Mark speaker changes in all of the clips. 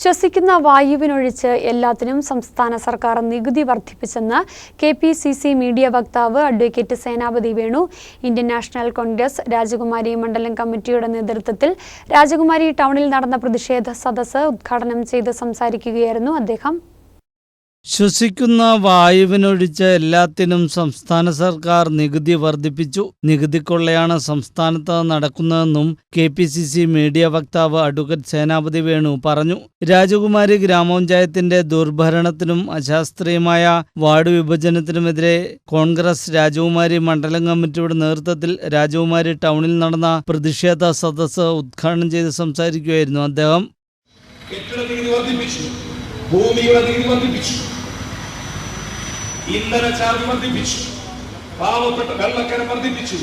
Speaker 1: ശ്വസിക്കുന്ന വായുവിനൊഴിച്ച് എല്ലാത്തിനും സംസ്ഥാന സർക്കാർ നികുതി വർദ്ധിപ്പിച്ചെന്ന് K P C C media വക്താവ് advocate Senapathi Venu. Indian national Congress Rajakumari മണ്ഡലം കമ്മിറ്റിയുടെ നേതൃത്വത്തിൽ രാജകുമാരി ടൗണിൽ നടന്ന പ്രതിഷേധ സദസ്സ് ഉദ്ഘാടനം ചെയ്ത് സംസാരിക്കുകയായിരുന്നു അദ്ദേഹം.
Speaker 2: ശ്വസിക്കുന്ന വായുവിനൊഴിച്ച എല്ലാത്തിനും സംസ്ഥാന സർക്കാർ നികുതി വർദ്ധിപ്പിച്ചു. നികുതി കൊള്ളയാണ് സംസ്ഥാനത്ത് നടക്കുന്നതെന്നും K P C C media വക്താവ് അഡ്വക്കേറ്റ് സേനാപതി വേണു പറഞ്ഞു. രാജകുമാരി ഗ്രാമപഞ്ചായത്തിന്റെ ദുർഭരണത്തിനും അശാസ്ത്രീയമായ വാർഡ് വിഭജനത്തിനുമെതിരെ കോൺഗ്രസ് രാജകുമാരി മണ്ഡലം കമ്മിറ്റിയുടെ നേതൃത്വത്തിൽ രാജകുമാരി ടൗണിൽ നടന്ന പ്രതിഷേധ സദസ്സ് ഉദ്ഘാടനം ചെയ്ത് സംസാരിക്കുകയായിരുന്നു അദ്ദേഹം.
Speaker 3: ഭൂമിയുടെ നീതി വർദ്ധിപ്പിച്ചു. ഇന്ധന ചാർജ് വർദ്ധിപ്പിച്ചു. പാവപ്പെട്ട വെള്ളക്കരം വർദ്ധിപ്പിച്ചു.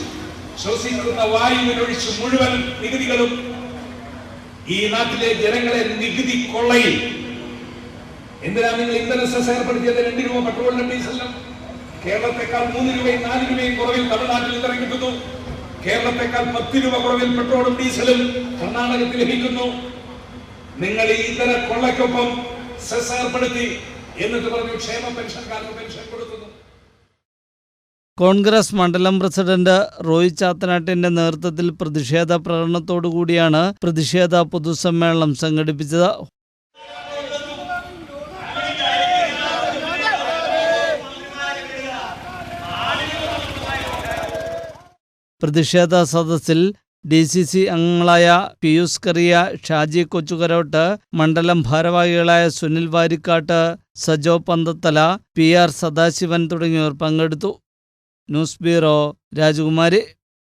Speaker 3: ശ്വസിക്കുന്ന വായുവിനൊഴിച്ച് മുഴുവൻ നികുതികളും ഈ നാട്ടിലെ ജനങ്ങളെ നികുതി കൊള്ളയിൽ. എന്തിനാ നിങ്ങൾ ഇന്ധന സെസ് ഏർപ്പെടുത്തിയത്? രണ്ട് രൂപ പെട്രോളിനും ഡീസലിനും. കേരളത്തെക്കാൾ മൂന്ന് രൂപയും നാല് രൂപയും കുറവിൽ തമിഴ്നാട്ടിൽ ഇന്ധനം കിട്ടുന്നു കേരളത്തെക്കാൾ പത്ത് രൂപ കുറവിൽ പെട്രോളും ഡീസലും കർണാടകത്തിൽ ലഭിക്കുന്നു. നിങ്ങൾ ഈ ഇന്ധന കൊള്ളയ്ക്കൊപ്പം സെസ് ഏർപ്പെടുത്തി എന്നിട്ട് പറഞ്ഞു ക്ഷേമ പെൻഷൻകാർക്ക് പെൻഷൻ കൊടുക്കുന്നു.
Speaker 2: കോൺഗ്രസ് മണ്ഡലം പ്രസിഡന്റ് റോയ് ചാത്തനാട്ടിന്റെ നേതൃത്വത്തിൽ പ്രതിഷേധ പ്രകടനത്തോടുകൂടിയാണ് പ്രതിഷേധ പൊതുസമ്മേളനം സംഘടിപ്പിച്ചത്. പ്രതിഷേധ സദസ്സിൽ ഡി സി സി അംഗങ്ങളായ പിയൂസ് കറിയ ഷാജി കൊച്ചുകരോട്ട് മണ്ഡലം ഭാരവാഹികളായ സുനിൽ വാരിക്കാട്ട് സജോ പന്തത്തല പി ആർ സദാശിവൻ തുടങ്ങിയവർ പങ്കെടുത്തു. ന്യൂസ് ബ്യൂറോ രാജകുമാരി.